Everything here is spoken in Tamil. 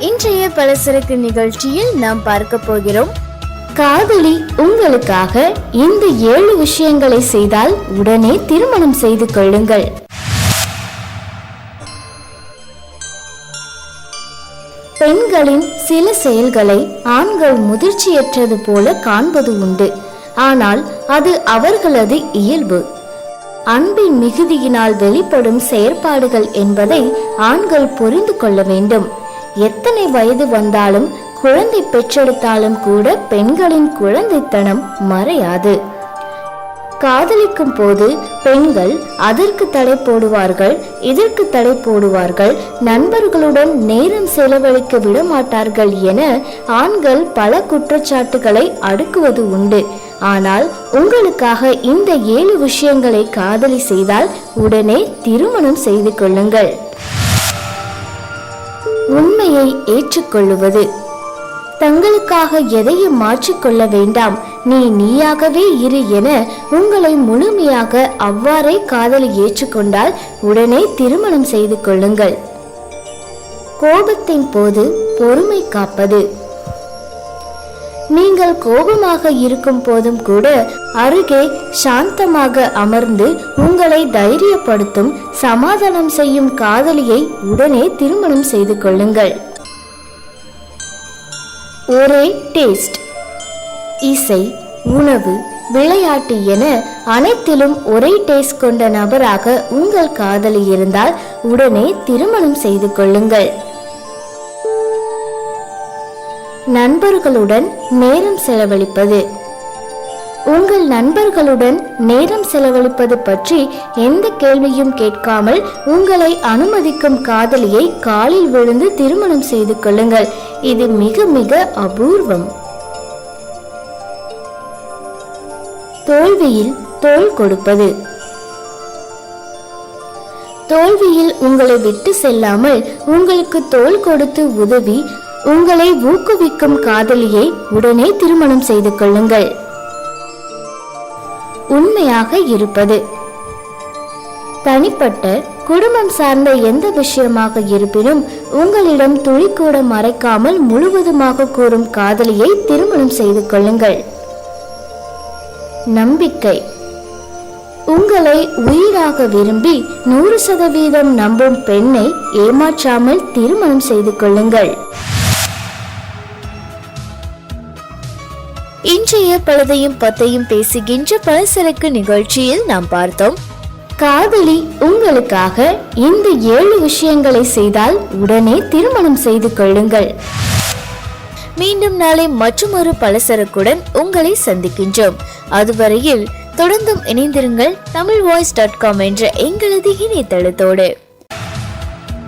இன்றைய பலசரக்கு நிகழ்ச்சியில் நாம் பார்க்க போகிறோம். காதலி உங்களுக்காக இந்த ஏழு விஷயங்களை செய்தால் உடனே திருமணம் செய்து கொள்ளுங்கள். பெண்களின் சில செயல்களை ஆண்கள் முதிர்ச்சியற்றது போல காண்பது உண்டு. ஆனால் அது அவர்களது இயல்பு. அன்பின் மிகுதியினால் வெளிப்படும் செயற்பாடுகள் என்பதை ஆண்கள் புரிந்து கொள்ள வேண்டும். எத்தனை வயது வந்தாலும் குழந்தை பெற்றெடுத்தாலும் கூட பெண்களின் குழந்தைத்தனம் மறையாது. காதலிக்கும் போது பெண்கள் அதற்கு தடை போடுவார்கள் இதற்கு தடை போடுவார்கள் நண்பர்களுடன் நேரம் செலவழிக்க விட மாட்டார்கள் என ஆண்கள் பல குற்றச்சாட்டுகளை அடுக்குவது உண்டு. ஆனால் உங்களுக்காக இந்த ஏழு விஷயங்களை காதலி செய்தால் உடனே திருமணம் செய்து கொள்ளுங்கள். உண்மையை ஏற்றுக்கொள்ளுவது. தங்களுக்காக எதையும் மாற்றிக்கொள்ள வேண்டாம். நீ நீயாகவே இரு என உங்களை முழுமையாக அவ்வாறே காதலி ஏற்றுக்கொண்டால் உடனே திருமணம் செய்து கொள்ளுங்கள். கோபத்தின் போது பொறுமை காப்பது. நீங்கள் கோபமாக இருக்கும் போதும் கூட அருகே சாந்தமாக அமர்ந்து உங்களை தைரியப்படுத்தும் சமாதானம் செய்யும் காதலியை உடனே திருமணம் செய்து கொள்ளுங்கள். ஒரே டேஸ்ட். இசை உணவு விளையாட்டு என அனைத்திலும் ஒரே டேஸ்ட் கொண்ட நபராக உங்கள் காதலி இருந்தால் உடனே திருமணம் செய்து கொள்ளுங்கள். நண்பர்களுடன் நேரம் செலவழிப்பது. உங்கள் நண்பர்களுடன் நேரம் செலவழிப்பது பற்றி எந்த கேள்வியும் கேட்காமல் உங்களை அனுமதிக்கும் காதலியை காலில் விழுந்து திருமணம் செய்து கொள்ளுங்கள். இது மிக மிக அபூர்வம். தோல்வியில் தோல் கொடுப்பது. தோல்வியில் உங்களை விட்டு செல்லாமல் உங்களுக்கு தோல் கொடுத்து உதவி உங்களை ஊக்குவிக்கும் காதலியை உடனே திருமணம் செய்து கொள்ளுங்கள். உண்மையாக இருப்பது. தனிப்பட்ட குடும்பம் சார்ந்த எந்த விஷயமாக இருப்பினும் உங்களிடம் துளி கூட மறைக்காமல் முழுவதுமாக கூறும் காதலியை திருமணம் செய்து கொள்ளுங்கள். நம்பிக்கை. உங்களை உயிராக விரும்பி நூறு சதவீதம் நம்பும் பெண்ணை ஏமாற்றாமல் திருமணம் செய்து கொள்ளுங்கள். இன்றைய பலதையும் பத்தையும் பேசுகின்ற பலசரக்கு நிகழ்ச்சியில் நாம் பார்த்தோம். காதலி உங்களுக்காக இந்த ஏழு விஷயங்களை செய்தால் உடனே திருமணம் செய்து கொள்ளுங்கள். மீண்டும் நாளை மற்றொரு பலசரக்குடன் உங்களை சந்திக்கின்றோம். அதுவரையில் தொடர்ந்தும் இணைந்திருங்கள் தமிழ் வாய்ஸ் டாட் காம் என்ற எங்களது இணையதளத்தோடு.